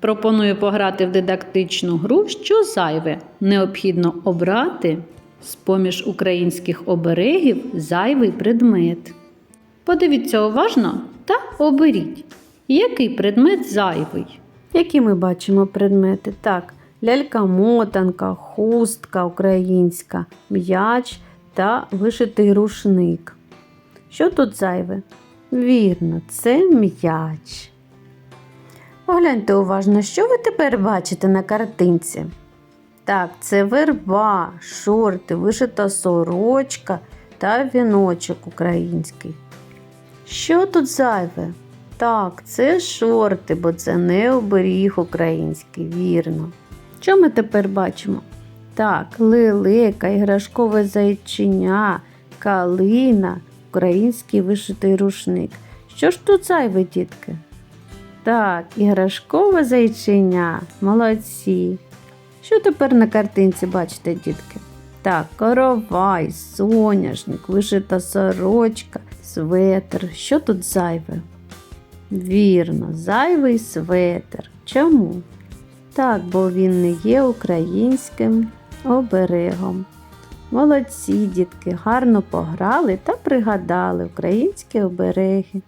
Пропоную пограти в дидактичну гру, що зайве. Необхідно обрати з-поміж українських оберегів зайвий предмет. Подивіться уважно та оберіть, який предмет зайвий. Які ми бачимо предмети? Так, лялька-мотанка, хустка українська, м'яч та вишитий рушник. Що тут зайве? Вірно, це м'яч. Погляньте уважно, що ви тепер бачите на картинці? Так, це верба, шорти, вишита сорочка та віночок український. Що тут зайве? Так, це шорти, бо це не оберіг український, вірно. Що ми тепер бачимо? Так, лелека, іграшкове зайчиня, калина, український вишитий рушник. Що ж тут зайве, дітки? Так, іграшкове зайчиня, молодці. Що тепер на картинці бачите, дітки? Так, коровай, соняшник, вишита сорочка, светр. Що тут зайве? Вірно, зайвий светр. Чому? Так, бо він не є українським оберегом. Молодці, дітки, гарно пограли та пригадали українські обереги.